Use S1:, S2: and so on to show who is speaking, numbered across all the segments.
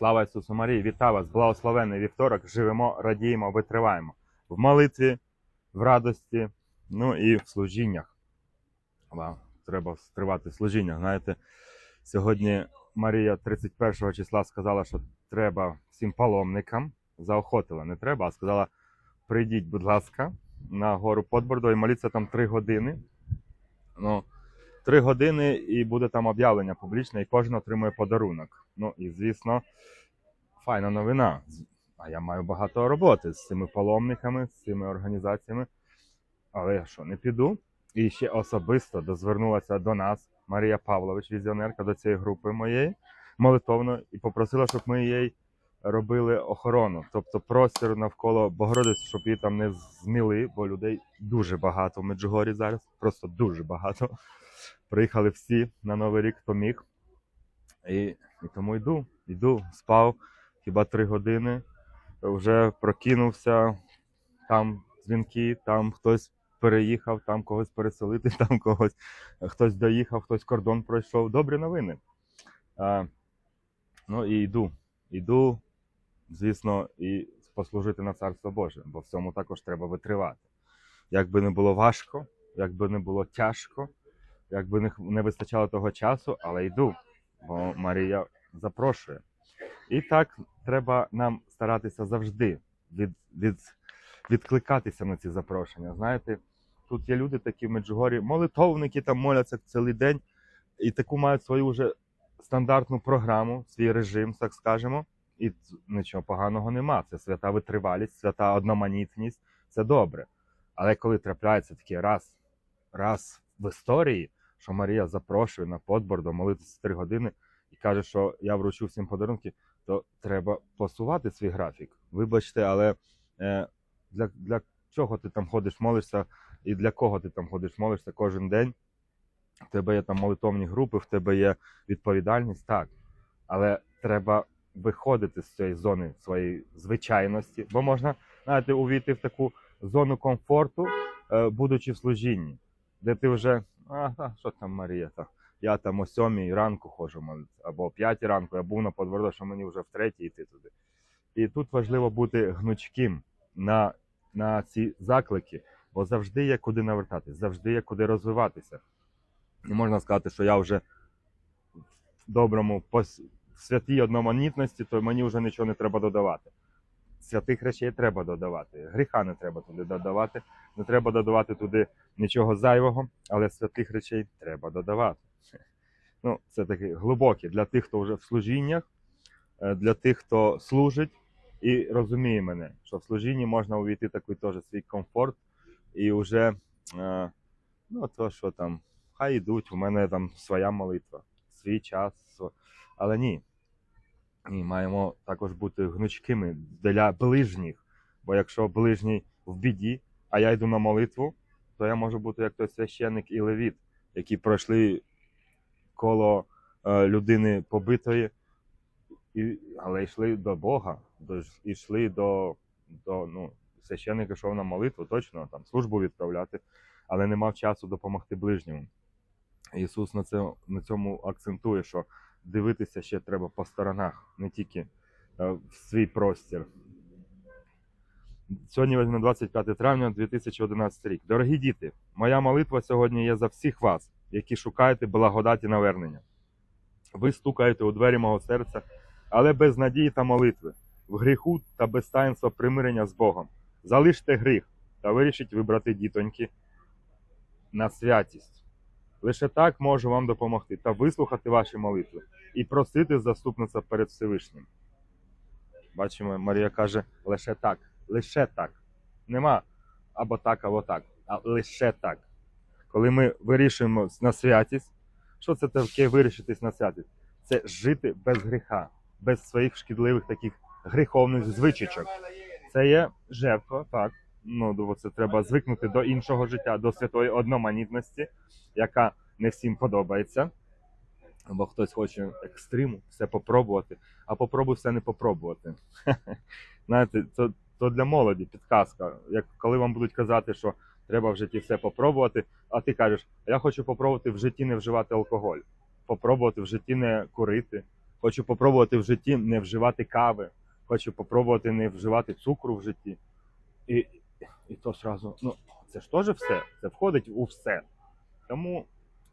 S1: Слава Ісусу Марії! Вітаю вас! Благословенний вівторок! Живемо, радіємо, витриваємо в молитві, в радості, ну і в служіннях. Вау, треба в служіннях. Знаєте, сьогодні Марія 31 числа сказала, що треба всім паломникам, заохотила, не треба, а сказала: прийдіть, будь ласка, на гору Подбордо і моліться там три години. Ну, три години і буде там об'явлення публічне, і кожен отримує подарунок. Ну і звісно, файна новина. А я маю багато роботи з цими паломниками, з цими організаціями. Але я що, не піду? І ще особисто дозвернулася до нас Марія Павлович, візіонерка до цієї групи моєї молитовно, і попросила, щоб ми їй робили охорону, тобто простір навколо Богородиці, щоб її там не зміли, бо людей дуже багато в Меджугорі зараз, просто дуже багато. Приїхали всі на Новий рік, хто міг. І, і тому йду, йду, спав хіба три години, вже прокинувся, там дзвінки, там хтось переїхав, там когось переселити, там когось хтось доїхав, хтось кордон пройшов. Добрі новини. А, ну і йду. Йду, звісно, і послужити на Царство Боже, бо в цьому також треба витривати. Як би не було важко, як би не було тяжко, як би не, не вистачало того часу, але йду, бо Марія запрошує. І так треба нам старатися завжди від, від, відкликатися на ці запрошення. Знаєте, тут є люди такі в Меджугорі, молитовники там моляться цілий день, і таку мають свою вже стандартну програму, свій режим, так скажемо. І нічого поганого нема. Це свята витривалість, свята одноманітність, це добре. Але коли трапляється такий раз, раз в історії, що Марія запрошує на подбордо молитися три години і каже, що я вручу всім подарунки, то треба посувати свій графік. Вибачте, але е, для, для чого ти там ходиш, молишся, і для кого ти там ходиш, молишся кожен день? В тебе є там молитовні групи, в тебе є відповідальність, так. Але треба виходити з цієї зони своєї звичайності, бо можна, знаєте, увійти в таку зону комфорту, е, будучи в служінні, де ти вже, а, та, що там Марія, та, я там о сьомій ранку ходжу або о п'ятій ранку, я був на подворі, що мені вже в третій йти туди. І тут важливо бути гнучким на, на ці заклики, бо завжди є куди навертатись, завжди є куди розвиватися. Не можна сказати, що я вже в доброму в святій одноманітності, то мені вже нічого не треба додавати. Святих речей треба додавати. Гріха не треба туди додавати. Не треба додавати туди нічого зайвого, але святих речей треба додавати. Ну, це таке глибоке для тих, хто вже в служіннях, е, для тих, хто служить і розуміє мене, що в служінні можна увійти такий теж свій комфорт і вже, е, ну, то, що там, хай йдуть, у мене там своя молитва, свій час. Але ні. Ні, маємо також бути гнучкими для ближніх. Бо якщо ближній в біді, а я йду на молитву, то я можу бути як той священник і левіт, які пройшли коло е, людини побитої, і, але йшли до Бога, до, йшли до, до ну, священник йшов на молитву, точно там службу відправляти, але не мав часу допомогти ближньому. Ісус на, це, на цьому акцентує, що дивитися ще треба по сторонах, не тільки е, в свій простір. Сьогодні візьме 25 травня 2011 рік. Дорогі діти, моя молитва сьогодні є за всіх вас, які шукаєте благодаті навернення. Ви стукаєте у двері мого серця, але без надії та молитви, в гріху та без таїнства примирення з Богом. Залиште гріх та вирішіть вибрати дітоньки на святість. Лише так можу вам допомогти та вислухати ваші молитви і просити заступництва перед Всевишнім. Бачимо, Марія каже лише так, лише так. Нема або так, або так, а лише так. Коли ми вирішуємо на святість, що це таке вирішитись на святість? Це жити без гріха, без своїх шкідливих таких гріховних звичечок. Це є жертва, так. Ну, це треба звикнути до іншого життя, до святої одноманітності, яка не всім подобається. Бо хтось хоче екстриму, все попробувати, а попробуй все не попробувати. Знаєте, це то для молоді підказка. Як коли вам будуть казати, що треба в житті все попробувати, а ти кажеш, я хочу попробувати в житті не вживати алкоголь, попробувати в житті не курити, Хочу попробувати в житті не вживати кави, хочу попробувати не вживати цукру в житті. І, і то сразу, ну, це ж теж все, це входить у все. Тому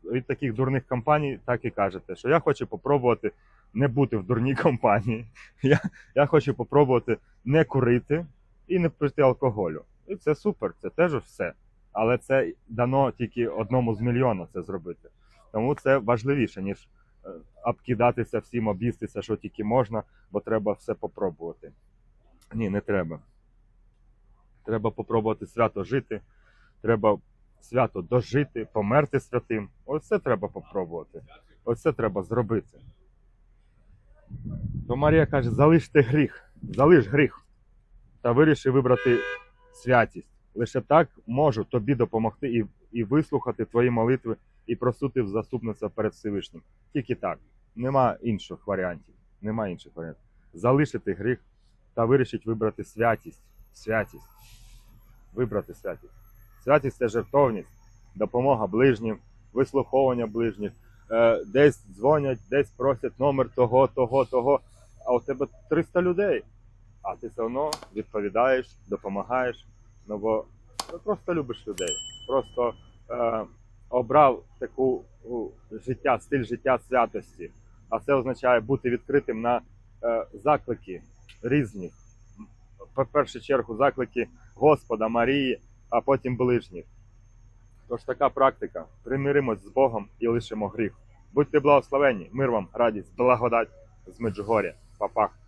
S1: від таких дурних компаній так і кажете, що я хочу попробувати не бути в дурній компанії. Я, я хочу попробувати не курити і не пити алкоголю. І це супер, це теж все. Але це дано тільки одному з мільйона це зробити. Тому це важливіше, ніж е, обкидатися всім, об'їстися, що тільки можна, бо треба все попробувати. Ні, не треба. Треба попробувати свято жити, треба свято дожити, померти святим. Оце треба попробувати. Оце треба зробити. То Марія каже: залиште гріх, залиш гріх та виріши вибрати святість. Лише так можу тобі допомогти і, і вислухати твої молитви і просути в заступництво перед Всевишнім. Тільки так. Нема інших варіантів. Нема інших варіантів. Залишити гріх та вирішить вибрати святість. Святість. Вибрати святість. Святість це жертовність, допомога ближнім, вислуховування ближніх. Е, десь дзвонять, десь просять номер того, того, того. А у тебе 300 людей. А ти все одно відповідаєш, допомагаєш. Ну бо ну, просто любиш людей. Просто е, обрав таку життя, стиль життя святості. А це означає бути відкритим на е, заклики різні. В першу чергу заклики Господа, Марії, а потім ближніх. Тож така практика. Примиримось з Богом і лишимо гріх. Будьте благословені, мир вам, радість, благодать з Меджугоря. Папах.